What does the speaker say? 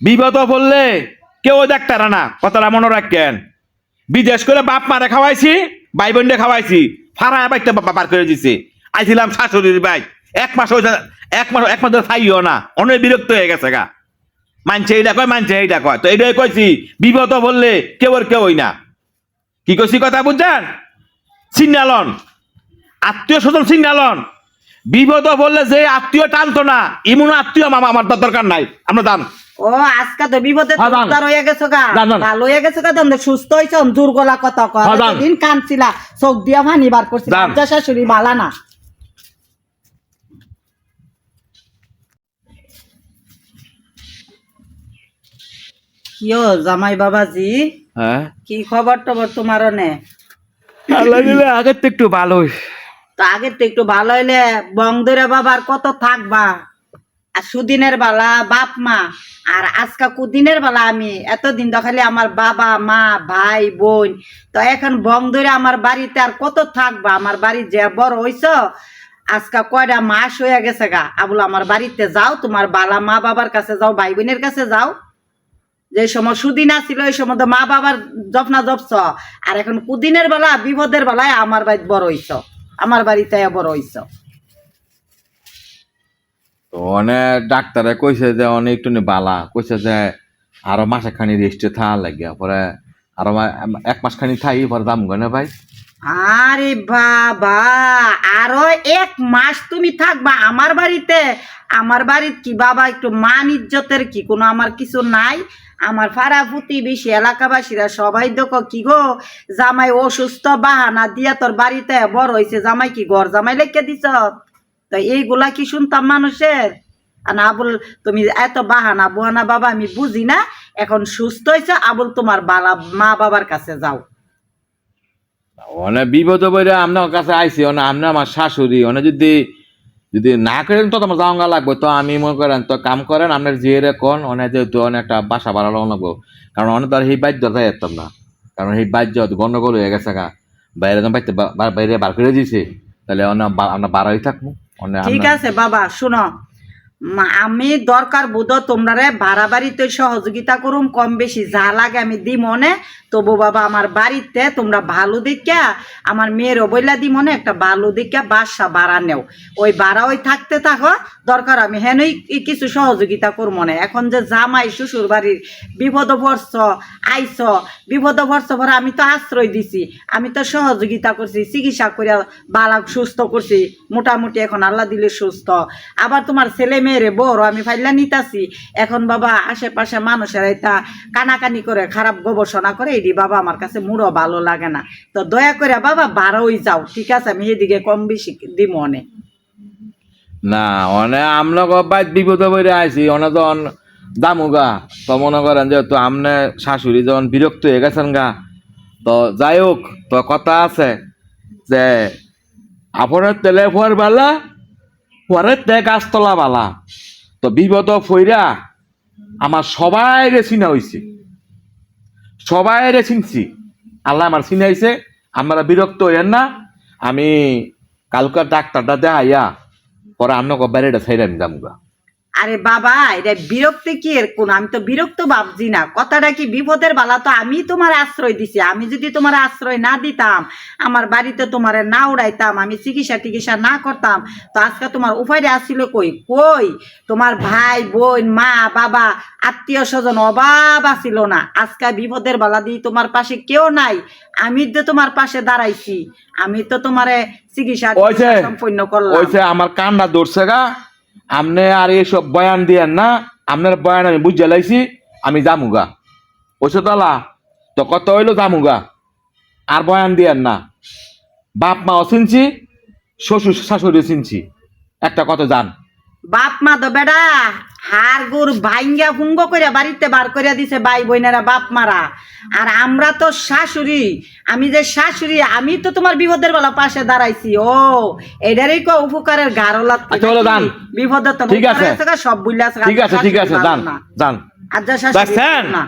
বিপদ বললে কেউ দেখতার না কথাটা মনে রাখেন। বিদেশ করে বাপ মারে খাওয়াইছি, ভাই বোনরে খাওয়াইছি ফাড়া বাইতে পার করে দিছে। আইছিলাম শাশুড়ির ভাই এক মাস এক মাস এক মাস খাইও না, অনেক বিরক্ত হয়ে গেছে গা। মানছে এইটা কয়, মানছে এইটা কয়। তো এইটাই কইছি বিপদ বললে কেউ আর কেউই না। কি কইছি কথা বুঝছেন? সিগনালন আত্মীয় স্বজন সিগনালন বিপদ বললে যে আত্মীয় টানতো না, ইমন আত্মীয় মামা, আমার দরকার নাই। আমরা দাম ও আজকে তো বিপদে হ্যাঁ, যান। হয়ে গেছো গা। ভালো হয়ে গেছো গা সুস্থ দুর্গলা কথা কয়? হ্যাঁ। দিন কানছিলা চোখ দিয়া ভানি বার করছি লজ্জা শাশুড়ি বালা না। কিও জামাই বাবাজি? হ্যাঁ। কি খবর টবর তোমার নে আল্লাহ দিলে আগের তো একটু ভালোই। তো আগের তো একটু ভালো হইলে বংদরে বাবার কত থাকবা? আর সুদিনের বেলা বাপ মা। আর আজকা কুদিনের বেলা আমি। এতদিন দেখালে আমার বাবা, মা, ভাই, বোন। তো এখন বং ধরে আমার বাড়িতে আর কত থাকবা? আমার বাড়ি যে বড় হইছ, আজকা কয়টা মাস হয়ে গেছে গা? আবুল, আমার বাড়িতে যাও, তোমার বালা মা বাবার কাছে যাও ভাই বোনের কাছে যাও। যে সময় সুদিন আসছিল ওই সময় তো মা বাবার জপনা জপছ। আর এখন কুদিনের বেলা, বিপদের বেলায় আমার বাড়িতে বড় হইছ। আমার বাড়িতে বড় হইছ। তো অনেক ডাক্তারে কইছে যে অনেক একটু বালা। কইছে যে আরও মাসে খানি রেস্টে থা লাগিয়া, পরে আরও এক মাস খানি থাই পরে দাম গনে ভাই। আরে বাবা, আরও এক মাস তুমি থাকবা আমার বাড়িতে। আমার বাড়িতে কি বাবা একটু মান ইজ্জতের কি, কোনো আমার কিছু নাই। আমার ফাড়া ফুতি বেশি এলাকাবাসীরা সবাই দেখো কি গো, জামাই অসুস্থ, বাহানা দিয়া তোর বাড়িতে বড় হয়েছে জামাই কি ঘর জামাই লেখকে দিছ? তো এইগুলা কি শুনতাম মানুষের? আর আবুল তুমি এত বাহানা, বুহানা বাবা আমি বুঝি না। এখন সুস্থ হয়েছে আবুল তোমার বালা, মা বাবার কাছে যাও। অনেক বিপদ বইরে আপনার কাছে আইসি অনেক আপনি আমার শাশুড়ি অনেক যদি যদি না করেন তো তোমার যাওয়া লাগবে। তো আমি মনে করেন, তো কাম করেন আপনার জিয়ে কোন অনেক যেহেতু অনেক একটা বাসা বাড়ানো লাগবো। কারণ অনেক তার সেই বাদ্য যাই যেতাম না। কারণ সেই বাদ্য গন্ডগোল হয়ে গেছে গা। বাইরে বাইরে বার করে দিয়েছে তাহলে অনেক আমরা বাড়াই থাকব। ঠিক আছে বাবা শুনো। আমি দরকার বোধ তোমরা ভাড়া বাড়িতে সহযোগিতা করুম, কম বেশি যা লাগে আমি দি মনে। তবু বাবা, আমার বাড়িতে তোমরা ভালো দেখা আমার মেয়ের বইলা দি মনে, একটা ভালো দেখা বাসা বাড়া নেও। ওই বাড়া ওই থাকতে থাকো, দরকার আমি হেনই কিছু সহযোগিতা করব না এখন যে জামাই শ্বশুর বাড়ির বিপদ পড়ছ আইস বিপদ পড়ছ পরে আমি তো আশ্রয় দিছি, আমি তো সহযোগিতা করছি, চিকিৎসা করে বালা সুস্থ করছি, মোটামুটি এখন আল্লাহ দিলে সুস্থ। আবার তোমার ছেলে মেয়েরে বড়, আমি ফাইলা নিতাছি। এখন বাবা, আশেপাশে মানুষেরা এটা কানাকানি করে, খারাপ গবেষণা করে এটি বাবা আমার কাছে মুড়ো ভালো লাগে না। তো দয়া করে বাবা, বারোই যাও। ঠিক আছে, আমি এদিকে কম বেশি দিব অনেক। না, অনে আমরা বাইত বিপদ বইরে আইছি। অনে যখন দামুগা তো মনে করেন যে, তো আমনে শাশুড়ি যখন বিরক্ত হয়ে গেছেন গা, তো যাই হোক, তো কথা আছে যে, আপনার তেলে ফুয়ার বেলা ফুয়ারের তে গাছতলা বালা তো বিপদ ফইরা আমার সবাই রে চিনা হইছে। সবাই রে চিনছি। আল্লাহ আমার চিনাইছে আমরা বিরক্ত হইয়েন না। আমি কালকার ডাক্তারটা দেখাইয়া পরে আন্ন বাইরেটা ছাইরা আমি যামুগা আরে বাবা এটা বিরক্তি কি এর কোন? আমি তো বিরক্ত ভাবছি না। কথাটা কি বিপদের বালা? তো আমি তোমার আশ্রয় দিছি। আমি যদি তোমার আশ্রয় না দিতাম আমার বাড়িতে তোমার না উড়াইতাম আমি চিকিৎসা টিকিৎসা না করতাম তো আজকে তোমার উপায়টা আসছিল কই? কই? তোমার ভাই বোন মা বাবা আত্মীয় স্বজন অভাব আসিল না। আজকে বিপদের বালা দিয়ে তোমার পাশে কেউ নাই। আমি তো তোমার পাশে দাঁড়াইছি আমি তো তোমারে চিকিৎসা সম্পন্ন করলাম। আমার কান্না ধরছে গা। আমনে আর এইসব বয়ান দিয়েন না আপনার বয়ান আমি বুঝে লাইছি, আমি জামুগা তালা, তো কত হইল জামুগা আর বয়ান দিয়েন না। বাপ মাও শুনছি শ্বশুর শাশুড়িও শুনছি একটা কত জান। বাপ মা তো বেডা হার গুর ভাইঙ্গা ফুঙ্গ করে বাড়িতে বার করে দিছে ভাই বোনেরা বাপ মারা। আর আমরা তো শাশুড়ি আমি যে শাশুড়ি আমি তো তোমার বিপদের বেলা পাশে দাঁড়াইছি। ও এটারই কো উপকারের গারো লাগতে আচ্ছা, দান। বিপদের তো ঠিক আছে। সব বুঝলে ঠিক আছে ঠিক আছে দান দান। যা শাশুড়ি না।